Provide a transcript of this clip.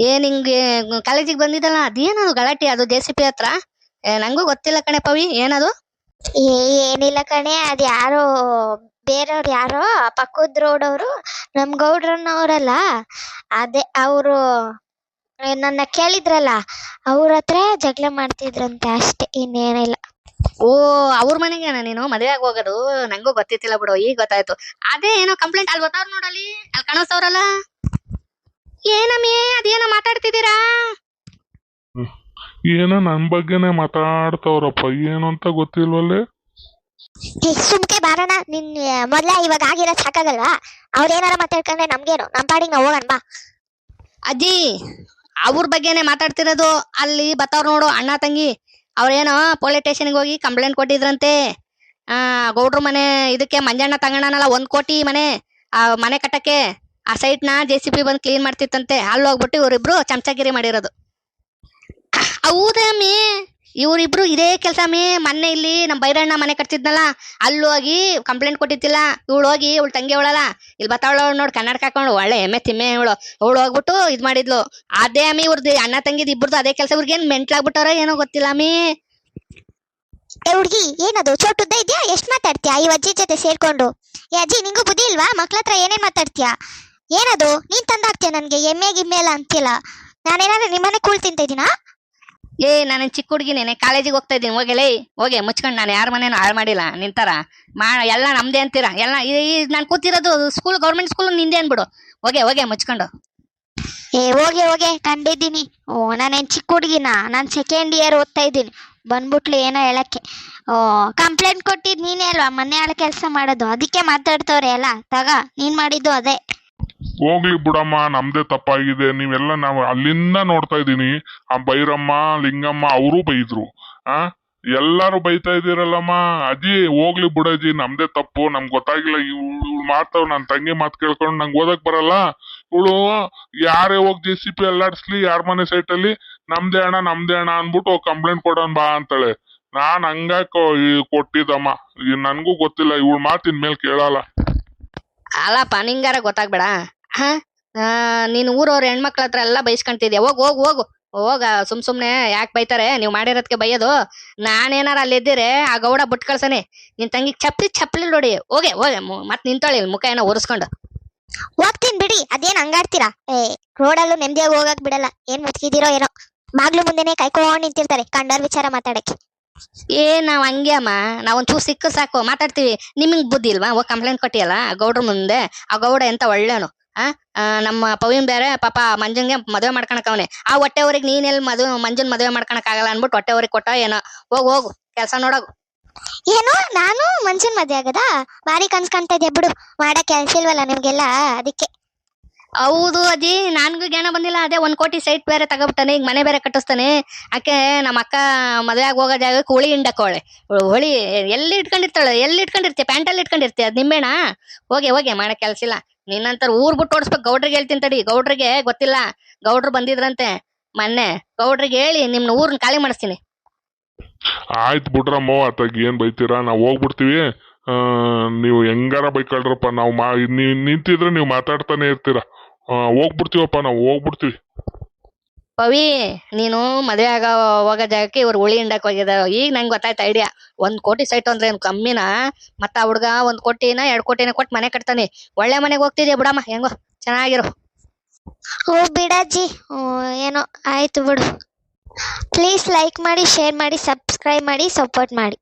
ಏನ್ ಹಿಂಗೆ ಕಾಲೇಜಿಗೆ ಬಂದಿದ್ದಲ್ಲ ಅದೇನದು ಗಲಾಟೆ ಅದು ಜೆ ಸಿ ಪಿ ಹತ್ರ? ನಂಗೂ ಗೊತ್ತಿಲ್ಲ ಕಣೆ ಪವಿ ಏನದು? ಏ ಏನಿಲ್ಲ ಕಣೆ ಅದ್ ಯಾರೋ ಬೇರೆಯವ್ರು ಯಾರೋ ಪಕ್ಕದ ರೋಡ್ ಅವರು ನಮ್ ಗೌಡ್ರನ್ನವ್ರಲ್ಲ ಅದೇ ಅವರು ನನ್ನ ಕೇಳಿದ್ರಲ್ಲ ಅವ್ರ ಹತ್ರ ಜಗಳ ಮಾಡ್ತಿದ್ರಂತೆ ಅಷ್ಟೇ ಇನ್ನೇನಿಲ್ಲ. ಓ ಅವ್ರ ಮನೆಗೆ ನೀನು? ಮದುವೆ ಆಗಿ ಹೋಗೋದು ನಂಗೂ ಗೊತ್ತಿತ್ತಿಲ್ಲ ಬಿಡು ಈಗ ಗೊತ್ತಾಯ್ತು. ಅದೇ ಏನೋ ಕಂಪ್ಲೇಂಟ್ ಅಲ್ಲಿ ಗೊತ್ತಾವ್ರ ನೋಡಲ್ಲಿ ಅಲ್ಲಿ ಕಾಣಿಸ್ತವ್ರಲ್ಲ ಏನಮ್ಮಿ ಅದೇನೋ ಮಾತಾಡ್ತಿದ್ದೀರಾ? ಏನೋ ನನ್ ಬಗ್ಗೆನೇ ಮಾತಾಡ್ತಾವ್ರಪ್ಪ ಏನು ಅಂತ ಗೊತ್ತಿಲ್ವಲ್ಲೇ? ಸುಮ್ಕೆ ಬಾರಣ ನಿನ್ ಮೊದ್ಲ ಇವಾಗ ಆಗಿರೋ ಸಾಕಾಗಲ್ವಾ? ಅವ್ರೇನಾರ ಮಾತಾಡ್ಕೊಂಡ್ರೆ ನಮ್ಗೇನು ನಮ್ ಪಾಡಿಗೆ ನಾವು ಹೋಗೋಣ ಬಾ. ಅಜ್ಜಿ ಅವ್ರ ಬಗ್ಗೆನೆ ಮಾತಾಡ್ತಿರೋದು ಅಲ್ಲಿ ಬತ್ತವ್ರ ನೋಡು ಅಣ್ಣ ತಂಗಿ ಅವ್ರೇನೋ ಪೊಲೀಸ್ ಸ್ಟೇಷನ್ಗೆ ಹೋಗಿ ಕಂಪ್ಲೇಂಟ್ ಕೊಟ್ಟಿದ್ರಂತೆ. ಆ ಗೌಡ್ರ ಮನೆ ಇದಕ್ಕೆ ಮಂಜಣ್ಣ ತಂಗಣ್ಣನಲ್ಲ ಒಂದ್ ಕೋಟಿ ಮನೆ ಆ ಮನೆ ಕಟ್ಟಕ್ಕೆ. ಆ ಸೈಟ್ನ ಜೆ ಸಿ ಪಿ ಬಂದು ಕ್ಲೀನ್ ಮಾಡ್ತಿತ್ತಂತೆ, ಅಲ್ಲಿ ಹೋಗ್ಬಿಟ್ಟು ಇವರಿಬ್ರು ಚಮಚಗಿರಿ ಮಾಡಿರೋದು. ಹೌದಮ್ಮಿ ಇವರಿಬ್ರು ಇದೇ ಕೆಲಸ ಮೇ. ಮೊನ್ನೆ ಇಲ್ಲಿ ನಮ್ಮ ಬೈರಣ್ಣ ಮನೆ ಕಟ್ತಿದ್ನಲ್ಲ, ಅಲ್ಲಿ ಹೋಗಿ ಕಂಪ್ಲೇಂಟ್ ಕೊಟ್ಟಿದ್ದಿಲ್ಲ. ಇವಳು ಹೋಗಿ, ಇವಳು ತಂಗಿ ಅವಳಲ್ಲ ಇಲ್ಲಿ ಬತ್ತಾವಳ ನೋಡಿ ಕನ್ನಡಕ ಹಾಕೊಂಡು ಒಳ್ಳೆ ಎಮ್ಮೆ ತಿಮ್ಮೆ ಇವಳು. ಅವಳು ಹೋಗ್ಬಿಟ್ಟು ಇದ್ ಮಾಡಿದ್ಲು. ಅದೇ ಅಮ್ಮಿ ಇವ್ರದ್ದು ಅಣ್ಣ ತಂಗಿದ್ ಇಬ್ರದ್ದು ಅದೇ ಕೆಲಸ. ಇವ್ರಿಗೇನ್ ಮೆಂಟ್ಲಾಗ್ಬಿಟ್ಟವ್ರ ಏನೋ ಗೊತ್ತಿಲ್ಲ ಅಮ್ಮಿ ಏ, ಹುಡ್ಗಿ, ಏನದು? ಚೋಟುದ್ದ ಇದ್ಯಾ? ಎಷ್ಟ್ ಮಾತಾಡ್ತೀಯಾ? ಈ ಅಜ್ಜಿ ಜೊತೆ ಸೇರ್ಕೊಂಡು. ಏ, ಅಜ್ಜಿ, ನಿಂಗೂ ಬುದ್ಧಿ ಇಲ್ವಾ? ಮಕ್ಳ ಹತ್ರ ಏನೇನ್ ಮಾತಾಡ್ತೀಯಾ? ಏನದು? ನೀನ್ ತಂದಾಕ್ತೀಯ ನನ್ಗೆ ಎಮ್ಮೆ ಗಿಮ್ಮೆ ಎಲ್ಲ ಅಂತಿಲ್ಲ. ನಾನೇನಾದ್ರೆ ನಿಮ್ಮನೆ ಕೂಳ್ ತಿಂತ ಇದೀನಾ ಏ ನಾನು ಚಿಕ್ಕ ಹುಡುಗಿನೇನೆ ಕಾಲೇಜಿಗೆ ಹೋಗ್ತಾ ಇದ್ದೀನಿ. ಹೋಗಲೇ ಹೋಗಿ ಮುಚ್ಕೊಂಡು ನಾನು ಯಾರ ಮನೇನು ಹಾಳು ಮಾಡಿಲ್ಲ. ನಿಂತಾರ ಮಾ ಎಲ್ಲ ನಮ್ದೇ ಅಂತೀರಾ? ಎಲ್ಲ ನಾನು ಕೂತಿರೋದು ಸ್ಕೂಲ್ ಗೌರ್ಮೆಂಟ್ ಸ್ಕೂಲ್ ನಿಂದೆ ಅನ್ಬಿಡು. ಹೋಗೆ ಹೋಗೆ ಮುಚ್ಕೊಂಡು. ಏ ಹೋಗಿ ಹೋಗಿ ಕಂಡಿದ್ದೀನಿ. ಓ ನಾನೇನು ಚಿಕ್ಕ ಹುಡುಗಿನ? ನಾನು ಸೆಕೆಂಡ್ ಇಯರ್ ಓದ್ತಾ ಇದ್ದೀನಿ. ಬಂದ್ಬಿಟ್ಲು ಏನೋ ಹೇಳಕ್ಕೆ. ಓ ಕಂಪ್ಲೇಂಟ್ ಕೊಟ್ಟಿದ್ದು ನೀನೇ ಅಲ್ವಾ? ಮನೆ ಆಳ ಕೆಲಸ ಮಾಡೋದು. ಅದಕ್ಕೆ ಮಾತಾಡ್ತವ್ರೆ ಅಲ್ಲ? ತಗ ನೀನು ಮಾಡಿದ್ದು ಅದೇ. ಹೋಗ್ಲಿ ಬಿಡಮ್ಮ, ನಮ್ದೇ ತಪ್ಪಾಗಿದೆ, ನೀವೆಲ್ಲ ನಾವು ಅಲ್ಲಿಂದ ನೋಡ್ತಾ ಇದ್ದೀನಿ. ಆ ಬೈರಮ್ಮ, ಲಿಂಗಮ್ಮ, ಅವರು ಬೈದ್ರು. ಆ? ಎಲ್ಲಾರು ಬೈತಾ ಇದೀರಲ್ಲಮ್ಮ ಅಜ್ಜಿ ಹೋಗ್ಲಿ ಬಿಡಜ್ಜಿ ನಮ್ದೇ ತಪ್ಪು, ನಮ್ಗೆ ಗೊತ್ತಾಗಿಲ್ಲ. ಇವ್ಳು ಮಾತಾವ್ ನನ್ ತಂಗಿ ಮಾತು ಕೇಳ್ಕೊಂಡು ನಂಗೆ ಓದಕ್ ಬರಲ್ಲ. ಇವಳು, ಯಾರೇ ಹೋಗಿ ಜೆ ಸಿ ಪಿ ಅಲ್ಲಾಡ್ಸ್ಲಿ, ಯಾರ ಮನೆ ಸೈಟ್ ಅಲ್ಲಿ ನಮ್ದೇ ಅಣ್ಣ ನಮ್ದೇ ಅಣ್ಣ ಅನ್ಬಿಟ್ಟು ಕಂಪ್ಲೇಂಟ್ ಕೊಡೋಣ ಬಾ ಅಂತಾಳೆ. ನಾನ್ ಹಂಗ ಕೊಟ್ಟಿದ್ದಮ್ಮ. ನನ್ಗೂ ಗೊತ್ತಿಲ್ಲ, ಇವಳು ಮಾತಿನ ಮೇಲೆ ಕೇಳಲ್ಲ. ಅಲ್ಲಪ್ಪ, ನಿಂಗಾರ ಗೊತ್ತಾಗ್ಬೇಡ. ಹಾ ನೀನು ಊರವ್ರ ಹೆಣ್ಮಕ್ಳ ಹತ್ರ ಎಲ್ಲ ಬೈಸ್ಕೊಂತಿದ್ಯಾ? ಹೋಗ್ ಹೋಗ್ ಹೋಗು. ಹೋಗ ಸುಮ್ ಸುಮ್ನೆ ಯಾಕೆ ಬೈತಾರೆ? ನೀವು ಮಾಡಿರೋದಕ್ಕೆ ಬೈಯೋದು. ನಾನೇನಾರ ಅಲ್ಲಿ ಇದ್ದೀರಿ ಆ ಗೌಡ ಬಿಟ್ ಕಳ್ಸನೆ. ನಿನ್ ತಂಗಿ ಚಪ್ಲಿ ಚಪ್ಲಿ ನೋಡಿ. ಹೋಗೆ ಹೋಗೆ ಮತ್ ನಿಂತೊಳಿ ಮುಖ ಏನೋ ಒರೆಸ್ಕೊಂಡು. ಹೋಗ್ತೀನಿ ಬಿಡಿ. ಅದೇನ್ ಹಂಗಾಡ್ತೀರಾ? ಏ ರೋಡಲ್ಲೂ ನೆಮ್ಮದಿಯಾಗಿ ಹೋಗಕ್ ಬಿಡಲ್ಲ. ಏನ್ ಮುಚ್ಕಿದಿರೋ ಏನೋ. ಬಾಗ್ಲು ಮುಂದೆನೆ ಕೈಕೊಂಡ್ ನಿಂತಿರ್ತಾರೆ ಕಂಡರ್ ವಿಚಾರ ಮಾತಾಡಕ್ಕೆ. ಏ ನಾವ್ ಹಂಗೆ ಅಮ್ಮ. ನಾವ್ ಒಂಚೂರು ಸಿಕ್ಕ ಸಾಕು. ಮಾತಾಡ್ತೀವಿ. ನಿಮಗ್ ಬುದ್ಧಿ ಇಲ್ವಾ? ಹೋಗ್ ಕಂಪ್ಲೇಂಟ್ ಕೊಟ್ಟಿಯಲ್ಲ ಆ ಗೌಡ್ರ ಮುಂದೆ. ಆ ಗೌಡ ಎಂತ ಒಳ್ಳೆನು ನಮ್ಮ ಪವಿನ್ ಬೇರೆ ಪಾಪ ಮಂಜನ್ಗೆ ಮದುವೆ ಮಾಡ್ಕೊಳಕ್ ಅವನೇ. ಆ ಹೊಟ್ಟೆವ್ರಿಗೆ ನೀನೆಲ್ಲಿ ಮದುವೆ, ಮಂಜನ್ ಮದುವೆ ಆಗಲ್ಲ ಅನ್ಬಿಟ್ಟು ಹೊಟ್ಟೆವ್ರಿಗೆ ಕೊಟ್ಟ ಏನೋ. ಹೋಗ್, ಹೋಗು, ಕೆಲಸ ನೋಡೋಗು. ಏನು, ನಾನು ಮಂಜನ್ ಮದ್ವೆ ಆಗದ? ಬಾರಿ ಕನ್ಸ್ ಕಾಣ್ತಾ ಇದೆ ಬಿಡು. ಮಾಡಕ್ ಕೆಲ್ಸ ಇಲ್ವಲ್ಲ ನಿಮ್ಗೆಲ್ಲ, ಅದಕ್ಕೆ. ಹೌದು ಅಜ್ಜಿ ನನ್ಗೂ ಜ್ಞಾನ ಬಂದಿಲ್ಲ. ಅದೇ ಒಂದ್ ಕೋಟಿ ಸೈಟ್ ಬೇರೆ ತಗೋಬಿಟ್ಟಾನೆ, ಈಗ ಮನೆ ಬೇರೆ ಕಟ್ಟಿಸ್ತಾನೆ. ಆಕೆ ನಮ್ಮ ಅಕ್ಕ ಮದುವೆ ಆಗಿ ಹೋಗೋ ಜಾಗಕ್ಕೆ ಹುಳಿ ಹಿಂಡಕೋಳೆ ಹೊಳಿ ಎಲ್ಲಿ ಇಟ್ಕೊಂಡಿರ್ತಾಳೆ? ಎಲ್ಲಿ ಇಟ್ಕೊಂಡಿರ್ತೀಯ? ಪ್ಯಾಂಟಲ್ಲಿ ಇಟ್ಕೊಂಡಿರ್ತೀಯ? ಅದ್ ನಿಂಬೆಣ ಹೋಗಿ ಹೋಗಿ, ಮಾಡೋ ಕೆಲ್ಸ ಇಲ್ಲ. ನಿನ್ನಂತರ ಊರ್ ಬಿಟ್ಟು ಓಡಿಸ್ಬೇಕು. ಗೌಡ್ರಿಗೆ ಹೇಳ್ತೀನಿ ತಡಿ. ಗೌಡ್ರಿಗೆ ಗೊತ್ತಿಲ್ಲ. ಗೌಡ್ರು ಬಂದಿದ್ರಂತೆ ಮೊನ್ನೆ. ಗೌಡ್ರಿಗೆ ಹೇಳಿ, ನಿಮ್ನ ಊರ್ನ ಖಾಲಿ ಮಾಡಿಸ್ತೀನಿ. ಆಯ್ತು ಬಿಡ್ರಮ್ಮ ಅತ್ತಾಗ ಏನ್ ಬೈತೀರಾ? ನಾವು ಹೋಗ್ಬಿಡ್ತೀವಿ. ನೀವು ಹೆಂಗಾರ ಬೈಕೊಳ್ರಪ್ಪ. ನಾವು ಮಾ ನಿಂತಿದ್ರೆ ನೀವು ಮಾತಾಡ್ತಾನೆ ಇರ್ತೀರಾ. ಹೋಗ್ಬಿಡ್ತೀವಪ್ಪ ನಾವು ಹೋಗ್ಬಿಡ್ತೀವಿ. ಪವಿ ನೀನು ಮದ್ವೆ ಆಗ ಹೋಗೋ ಜಾಗಕ್ಕೆ ಇವ್ರು ಉಳಿ ಹಿಂಡಕ್ ಹೋಗಿದಾರ. ಈಗ ನಂಗೆ ಗೊತ್ತಾಯ್ತು ಐಡಿಯಾ ಒಂದ್ ಕೋಟಿ ಸೈಟ್ ಅಂದ್ರೆ ಏನು ಕಮ್ಮಿನ? ಮತ್ತ ಆ ಹುಡ್ಗ ಒಂದ್ ಕೋಟಿನ ಎರಡ್ ಕೋಟಿನ ಕೊಟ್ಟು ಮನೆ ಕಟ್ತಾನೆ. ಒಳ್ಳೆ ಮನೆಗೆ ಹೋಗ್ತಿದ್ಯಾ ಬಿಡಮ್ಮ ಹೆಂಗೋ? ಚೆನ್ನಾಗಿರು. ಓ ಬಿಡಜ್ಜಿ ಹ್ಮ್, ಏನೋ ಆಯ್ತು ಬಿಡು. ಪ್ಲೀಸ್ ಲೈಕ್ ಮಾಡಿ ಶೇರ್ ಮಾಡಿ ಸಬ್ಸ್ಕ್ರೈಬ್ ಮಾಡಿ ಸಪೋರ್ಟ್ ಮಾಡಿ.